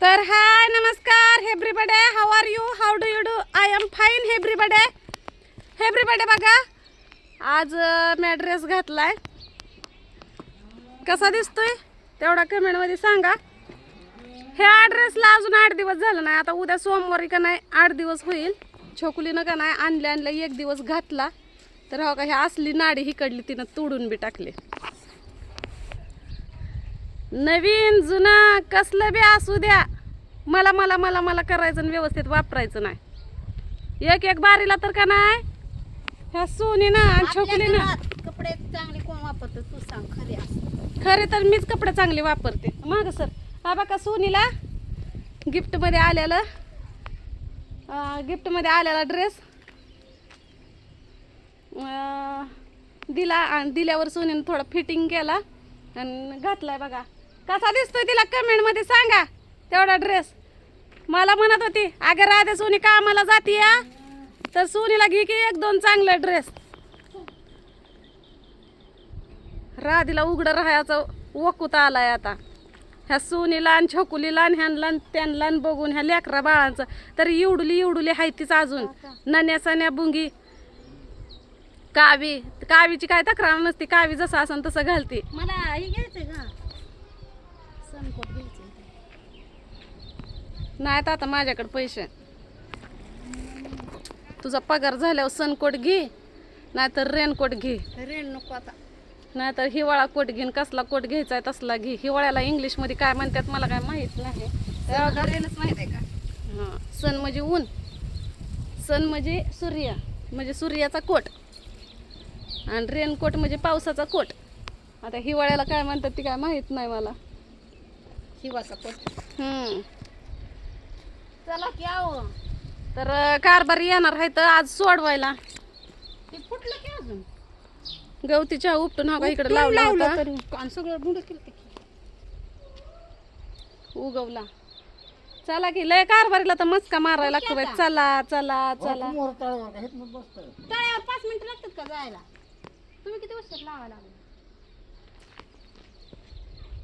तर हाय नमस्कार hey everybody how are you how do you do I am fine hey everybody hey everybody बघा आज मी dress घातलाय. कसा दिसतोय? तेवढा कमेंटमध्ये सांगा. ह्या ड्रेसला अजून आठ दिवस झालं नाही आता उद्या सोमवारी का नाही आठ दिवस होईल. छोकुलीनं का नाही आणल्या आणल्या एक दिवस घातला. तर हो का ह्या असली नाडी हिकडली तिनं तोडून बी टाकली. नवीन जुना कसलं बी असू द्या. मला मला मला मला करायचं आणि व्यवस्थित वापरायचं नाही. एक एक बारीला तर का नाही? ह्या सोनीनं आणि आपल्या छोकलीनं घरात कपडे चांगले कोण वापरतो तू सांग खरे खरे तर मीच कपडे चांगले वापरते. माग सर. हा बघा सोनीला. गिफ्टमध्ये आलेलं. गिफ्टमध्ये आलेला ड्रेस. दिला आणि दिल्यावर सोनीनं थोडं फिटिंग केला आणि घातलाय बघा. कसा दिसतोय तिला कमेंटमध्ये सांगा. तेवढा ड्रेस मला म्हणत होती अगं राधे सोनी कामाला जाते या. तर सोनीला घे की एक दोन चांगले ड्रेस राधीला उघडं राहायचं वकुता आलाय आता. ह्या सोनीला आणि छोकुलीला आणि ह्यांना त्यांना बघून ह्या लेकरा बाळांचं. तर इवडुली एवढुली आहे तीच अजून. नन्या सन्या बुंगी. कावी. कावीची काय तक्रार नसती. कावी जसं असन तसं घालते. मला घ्यायचं का? सनकोट नाहीत आता माझ्याकडे पैसे तुझा पगार झाल्यावर सनकोट घे नाहीतर रेनकोट घे. रेण नको आता. नाहीतर हिवाळा कोट घेईन कसला कोट घ्यायचा आहे तसला घे. हिवाळ्याला इंग्लिशमध्ये काय म्हणतात मला काय माहीत नाही. तेव्हा माहीत आहे का? हां सन म्हणजे ऊन सन म्हणजे सूर्य म्हणजे सूर्याचा कोट. आणि रेनकोट म्हणजे पावसाचा कोट. आता हिवाळ्याला काय म्हणतात ते काय माहीत नाही मला. कोट हम्म. चला की आहो तर अं, कारभारी येणार आहे तर आज सोडवायला. ते फुटलं की अजून? गवतीच्या उपटून हा का इकडे लावला लावलं होता. तरी. सगळं बुड केलं ते. उगवला. चला की लय कारभारीला तर मस्का मारायला लागतो बाई चला चला चला. तळ्यावर पाच मिनिटं लागतात का जायला? तुम्ही किती लागले?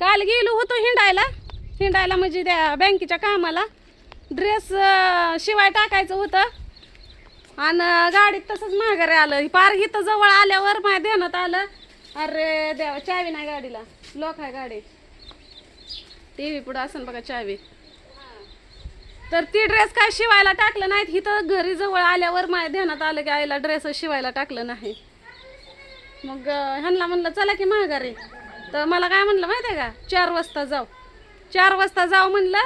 काल गेलो होतो हिंडायला. हिंडायला म्हणजे त्या बँकेच्या कामाला. ड्रेस शिवाय टाकायचं होतं. आणि गाडीत तसंच माघारी आलं. पार इथं जवळ आल्यावर माझ्या ध्यानात आलं. अरे देवा चावी नाही गाडीला. लोक आहे गाडी. टी व्ही पुढं असेल बघा चावी. तर ती ड्रेस काय शिवायला टाकलं नाहीत. इथं घरी जवळ आल्यावर माझ्या ध्यानात आलं की आईला ड्रेस शिवायला टाकलं नाही. मग ह्यांना म्हणलं चला की माघारी. तर मला काय म्हणलं माहिती आहे का? चार वाजता जाऊ. चार वाजता जाऊ म्हणलं.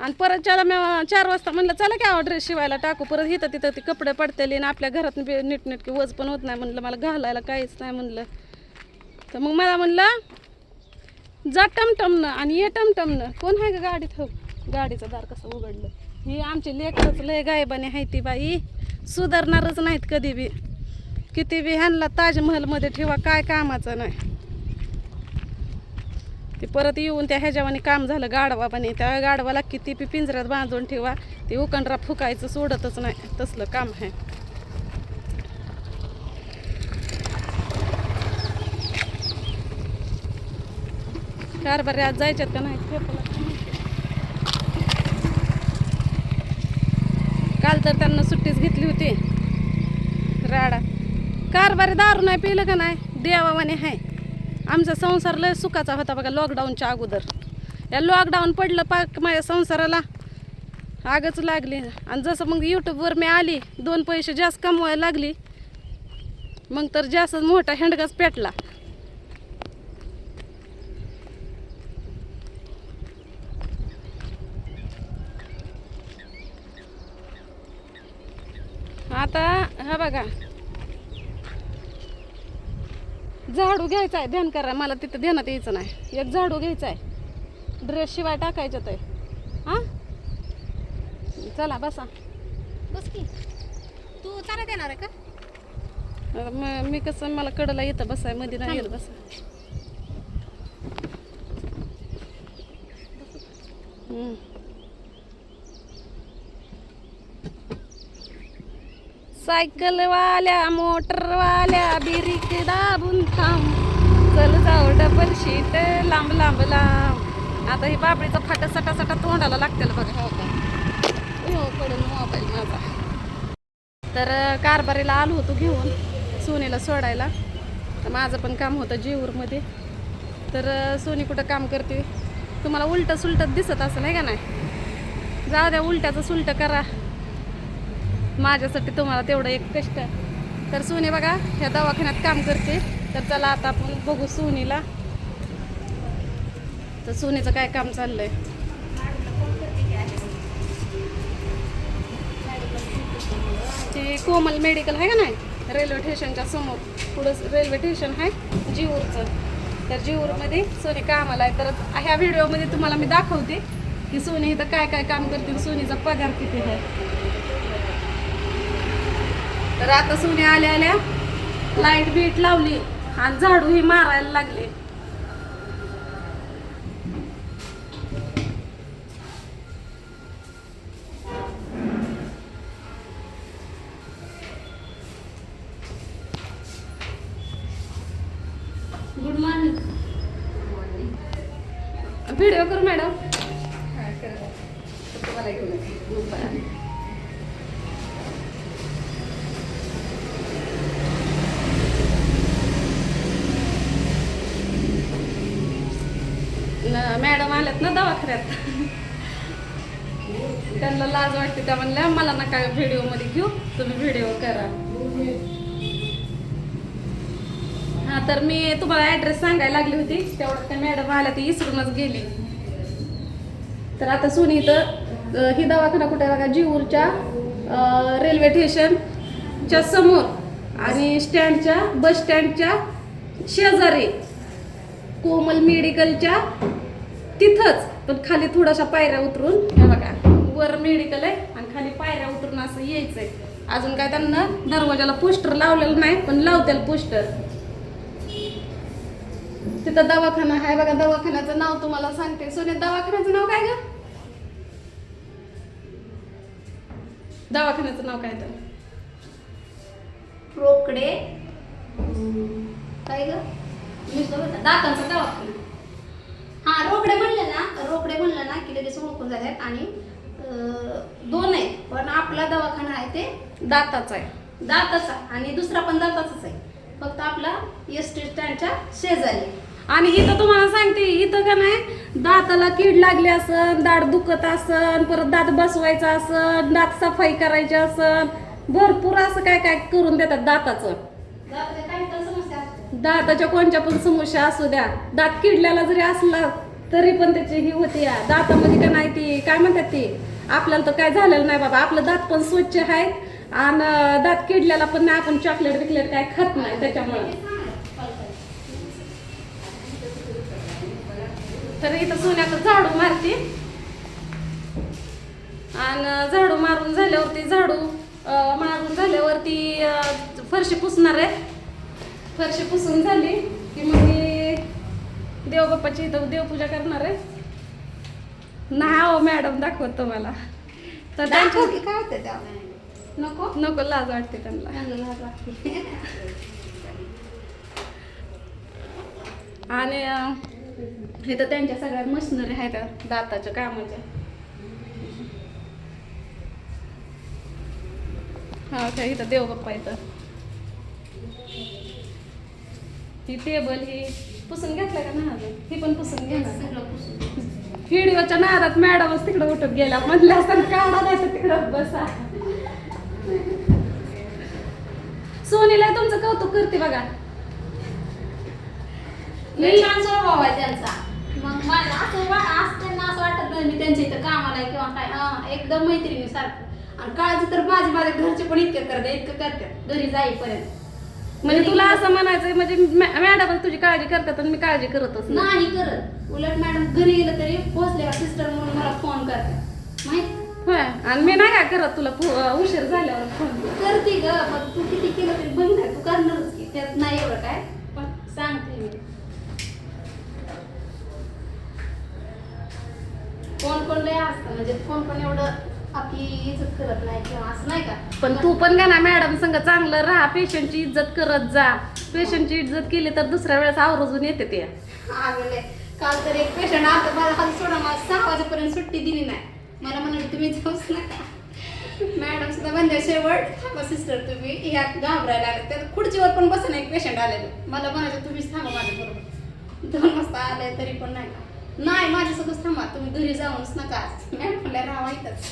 आणि परत चला मी चार वाजता म्हणलं चला की आवा ड्रेस शिवायला टाकू. परत इथं तिथं ते कपडे पडतेले आणि आपल्या घरात नीटनेटकी वज पण होत नाही म्हणलं. मला घालायला काहीच नाही म्हणलं. तर मग मला म्हणलं जा टमटमनं आणि ये टमटमनं. कोण आहे का गाडीत? हो गाडीचं दार कसं उघडलं? ही आमची लेकरच लय गायबाने आहे ती बाई. सुधारणारच नाहीत कधी बी. किती बी ह्यांना ताजमहलमध्ये ठेवा काय कामाचं नाही. ते परत येऊन त्या ह्याच्यावाने काम झालं गाढवाबाने त्या गाडवाला किती पी पिंजऱ्यात बांधून ठेवा ते उकंडरा फुकायचं सोडतच नाही. तसलं काम आहे. कारभारी आज जायच्यात का नाही? काल तर त्यांना सुट्टीच घेतली होती. राडा. कारभारी दारू नाही पिलं का नाही? देवावाने आहे आमचा संसार लय सुखाचा होता बघा लॉकडाऊनच्या अगोदर. या लॉकडाऊन पडलं पाक माझ्या संसाराला. आगच लागली. आणि जसं मग यूट्यूबवर मी आली दोन पैसे जास्त कमवायला लागली मग तर जास्त मोठा हेंडगाच पेटला. आता हा बघा झाडू घ्यायचा आहे ध्यान करा मला तिथं ध्यानात यायचं नाही. एक झाडू घ्यायचा आहे ड्रेस शिवाय टाकायच्यात आहे हां? चला बसा. बस की. तू चालत येणार आहे का? म- मी कसं मला कडला येतं बसायमध्ये नाही येत बसा. हम्म. सायकलवाल्या मोटरवाल्या बिरीक दाबून थांब. चल जाऊ डबल शीट लांब लांब लांब. आता ही बाबळीचा फाटा सटा सटा तोंडाला लागतेल बघा. हो का? हो पडून मोबाईल माझा. तर कारभारीला आलो होतो घेऊन सोनीला सोडायला. तर माझं पण काम होतं जेऊरमध्ये तर सोनी कुठं काम करते तुम्हाला उलटं सुलटं दिसत असं नाही का नाही? जाऊ द्या उलट्याचं सुलटं करा. माझ्यासाठी तुम्हाला तेवढं एक कष्ट तर सोने बघा ह्या दवाखान्यात काम करते. तर चला आता आपण बघू सोनीला. तर सोनीचं काय काम चाललंय? ते कोमल मेडिकल आहे का नाही? रेल्वे स्टेशनच्या समोर. पुढं रेल्वे स्टेशन आहे जीवूरचं तर जीवूरमध्ये सोनी कामाला आहे. तर ह्या व्हिडिओमध्ये तुम्हाला मी दाखवते की सोनी इथं काय काय काम करते सोनीचा पगार किती आहे. तर आता सोनी आल्या आल्या लाइट बीट लावली आणि झाडू ही मारायला लागले. ना दवाखान्यात. त्यांना लाज वाटते त्या म्हणल्या मला नका व्हिडिओमध्ये घेऊ तुम्ही व्हिडिओ करा. हा तर मी तुम्हाला ऍड्रेस सांगायला लागली होती. तेवढं त्या मॅडम आल्या ती इसरूनच गेली. तर आता सोनी इथं ही दवाखाना कुठे आहे बघा? जीवूरच्या रेल्वे स्टेशनच्या समोर आणि स्टँडच्या बस स्टँडच्या शेजारी. कोमल मेडिकलच्या तिथंच. पण खाली थोड्याशा पायऱ्या उतरून हे बघा वर मेडिकल आहे आणि खाली पायऱ्या उतरून असं यायचंय. अजून काय त्यांना दरवाजाला पोस्टर लावलेलं नाही पण लावतील पोस्टर तिथं दवाखाना आहे बघा दवाखान्याचं नाव तुम्हाला सांगते. सोने दवाखान्याचं नाव काय ग? दवाखान्याचं नाव काय तर? रोकडे काय ग? दातांचा दवाखाना हा रोकडे म्हणले ना रोकडे म्हणलं ना ओळखून जातात आणि दोन आहेत. पण आपला दवाखाना आहे ते दाताचा आहे. दाताचा आणि दुसरा पण दाताचाच आहे. फक्त आपला एस टी स्टँडच्या शेजारी आणि इथं तुम्हाला सांगते इथं का नाही दाताला कीड लागली असन दात दुखत असन परत दात बसवायचा असन दात सफाई करायची असन भरपूर असं काय काय करून देतात दाताचं. दाताच्या कोणत्या पण समस्या असू द्या. दात किडल्याला जरी असला तरी पण त्याची ही होती. या दातामध्ये का नाही ती? काय म्हणतात ती? आपल्याला तर काय झालेलं नाही बाबा. आपलं दात पण स्वच्छ आहेत आणि दात किडल्याला पण नाही. आपण चॉकलेट बिकलेट काय खात नाही त्याच्यामुळे. तर इथं सोन्याचं झाडू मारते. आणि झाडू मारून झाल्यावरती झाडू मारून झाल्यावरती फरशी पुसणार आहे. फरशी पुसून झाली की मग मी देवबाप्पाची इथं देवपूजा करणार आहे. नाही हो मॅडम दाखवत तुम्हाला. तर दाखव त्यांची की काय होतं नको? नको लाज वाटते त्यांना. चांगलं लाज वाटते. आणि अं, इथं त्यांच्या सगळ्या मशिनरी आहेत दाताच्या कामाच्या. हा का इथं देवबाप्पा इथं. ही टेबल ही पुसून घेतलं का ना ही पण पुसून पुसून. व्हिडिओच्या नादात मॅडमच तिकडे उठत गेला म्हणलं असं काढा नाही तर तिकडं बसा. सोनीला तुमचं कौतुक करते बघा. लई छान स्वभाव आहे त्यांचा. मग मला असं असं वाटत नाही मी त्यांच्या इथं कामाला किंवा काय एकदम मैत्रिणी सारखं आणि काळजी तर माझे माझ्या घरचे पण इतकं करतात इतकं करतात. घरी जाईपर्यंत. म्हणजे तुला असं म्हणायचं म्हणजे मॅडम तुझी काळजी करतात आणि मी काळजी करतच नाही. नाही करत. उलट मॅडम घरी गेलं तरी पोहोचले सिस्टर म्हणून मला फोन करतात. माहीत? होय. आणि मी नाही काय करत तुला उशीर झाल्यावर फोन करते ग तू किती केलं तरी बघ ना तू करणारच की. त्यात नाही एवढं काय. पण सांगते मी. कोण कोण लय असतं म्हणजे कोण पण एवढं आपली इज्जत करत नाही किंवा असं नाही का? पण तू पण का ना मॅडम संग चांगलं राहा पेशंटची इज्जत करत जा. पेशंटची इज्जत केली तर दुसऱ्या वेळेस आवर्जून येते ते. आगले काल तर एक पेशंट आता माझ्या हात सोडून आजपर्यंत सुट्टी दिली नाही. मला म्हणाले तुम्ही जाऊच नका. मॅडम सुद्धा म्हणले शेवट थांबा सिस्टर तुम्ही ह्या घाबरायला आले त्या खुर्चीवर पण बसून एक पेशंट आलेलं. मला म्हणायचं तुम्हीच थांबा माझ्याबरोबर. दोन वाजता आले तरी पण नाही. का नाही माझ्यासोबत थांबा तुम्ही घरी जाऊनच नका. मॅडम म्हणल्या राहा इथंच.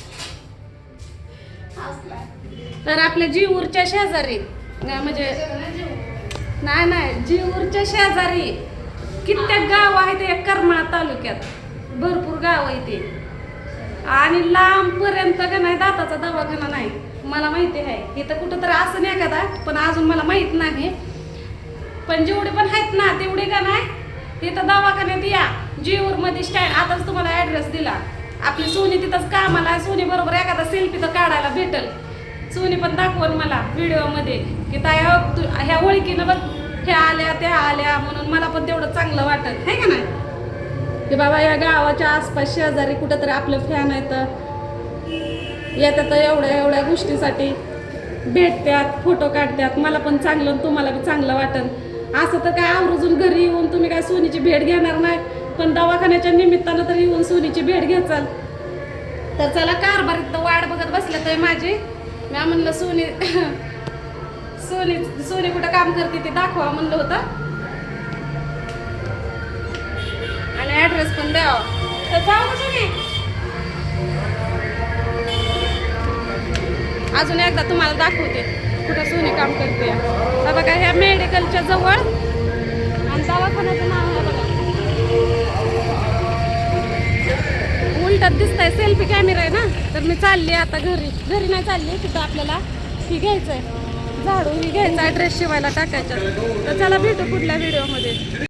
तर आपल्या जीवूरच्या शेजारी म्हणजे नाही नाही जीवूरच्या शेजारी कित्येक गाव आहे ते करमाळा तालुक्यात. भरपूर गाव आहे ते. आणि लांबपर्यंत का नाही दाताचा दवाखाना नाही. मला माहिती आहे. इथं कुठं तर असं नाही एखादा पण अजून मला माहीत नाही. पण जेवढे पण आहेत ना तेवढे का नाही? तिथं दवाखान्यात या. जीवर मध्ये स्टँड आताच तुम्हाला ऍड्रेस दिला. आपली सोनी तिथंच कामाला सोनी बरोबर एखादा सेल्फी तर काढायला भेटल. सोनी पण दाखवल मला व्हिडिओमध्ये की ताई तू ह्या ओळखीनं बघ ह्या आल्या त्या आल्या म्हणून मला पण तेवढं चांगलं वाटत आहे का नाही? की बाबा या गावाच्या आसपास शेजारी कुठं तरी आपलं फॅन आहे तर येतात एवढ्या एवढ्या गोष्टीसाठी भेटतात फोटो काढतात मला पण चांगलं तुम्हाला बी चांगलं वाटन. असं तर काय आवर्जून घरी येऊन तुम्ही काय सोनीची भेट घेणार नाही? पण दवाखान्याच्या निमित्तानं तर येऊन सोनीची भेट घ्याचाल तर चला कारभारीत तर वाट बघत बसल्या तर माझी. मी म्हणलं सोनी सोनी सोनी कुठं काम करते ते दाखवा म्हणलं होतं. आणि ॲड्रेस पण द्यावा. तर जाऊ सोनी अजून एकदा तुम्हाला दाखवते कुठं सोनी काम करते. आता बघा ह्या मेडिकलच्या जवळ आणि दवाखान्याचं नाव उलटात दिसतंय. सेल्फी कॅमेरा आहे ना? तर मी चालली आता घरी. घरी नाही चालली तिथं आपल्याला ही घ्यायचंय. झाडू ही घ्यायचा ड्रेस शिवायला टाकायचा. तर चला भेटू पुढल्या व्हिडिओमध्ये